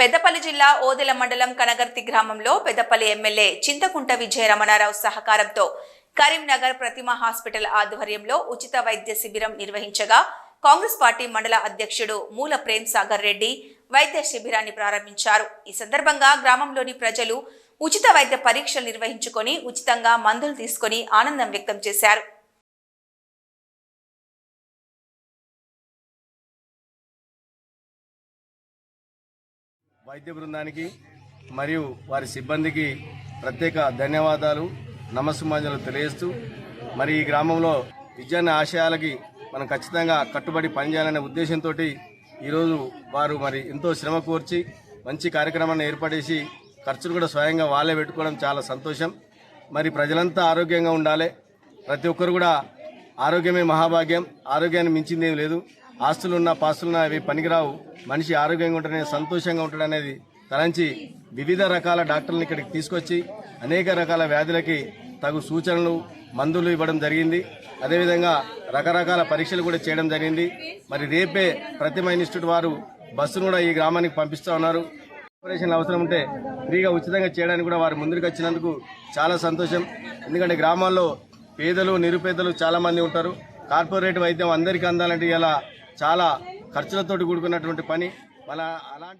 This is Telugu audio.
పెద్దపల్లి జిల్లా ఓదెల మండలం కనగర్తి గ్రామంలో పెద్దపల్లి ఎమ్మెల్యే చింతకుంట విజయ రమణారావు సహకారంతో కరీంనగర్ ప్రతిమ హాస్పిటల్ ఆధ్వర్యంలో ఉచిత వైద్య శిబిరం నిర్వహించగా కాంగ్రెస్ పార్టీ మండల అధ్యక్షుడు మూల ప్రేమ్ సాగర్ రెడ్డి వైద్య శిబిరాన్ని ప్రారంభించారు. ఈ సందర్భంగా గ్రామంలోని ప్రజలు ఉచిత వైద్య పరీక్షలు నిర్వహించుకొని ఉచితంగా మందులు తీసుకొని ఆనందం వ్యక్తం చేశారు. వైద్య బృందానికి మరియు వారి సిబ్బందికి ప్రత్యేక ధన్యవాదాలు నమస్సుమాజలు తెలియజేస్తూ మరి ఈ గ్రామంలో విద్యాన్న ఆశయాలకి మనం ఖచ్చితంగా కట్టుబడి పనిచేయాలనే ఉద్దేశంతో ఈరోజు వారు మరి ఎంతో శ్రమ కోర్చి మంచి కార్యక్రమాన్ని ఏర్పడేసి ఖర్చులు కూడా స్వయంగా వాళ్ళే పెట్టుకోవడం చాలా సంతోషం. మరి ప్రజలంతా ఆరోగ్యంగా ఉండాలి. ప్రతి ఒక్కరు కూడా ఆరోగ్యమే మహాభాగ్యం. ఆరోగ్యాన్ని మించింది లేదు. ఆస్తులున్నా పాస్తులున్నా అవి పనికిరావు. మనిషి ఆరోగ్యంగా ఉంటేనే సంతోషంగా ఉంటాడనేది తలంచి వివిధ రకాల డాక్టర్లను ఇక్కడికి తీసుకొచ్చి అనేక రకాల వ్యాధులకి తగు సూచనలు మందులు ఇవ్వడం జరిగింది. అదేవిధంగా రకరకాల పరీక్షలు కూడా చేయడం జరిగింది. మరి రేపే ప్రతిమ ఇన్స్టిట్యూట్ వారు బస్సును కూడా ఈ గ్రామానికి పంపిస్తూ ఉన్నారు. ఆపరేషన్ అవసరం ఉంటే ఫ్రీగా ఉచితంగా చేయడానికి కూడా వారు ముందుకు వచ్చినందుకు చాలా సంతోషం. ఎందుకంటే గ్రామాల్లో పేదలు నిరుపేదలు చాలామంది ఉంటారు. కార్పొరేట్ వైద్యం అందరికీ అందాలంటే ఇలా చాలా ఖర్చులతోటి కూడుకున్నటువంటి పని. మన అలాంటి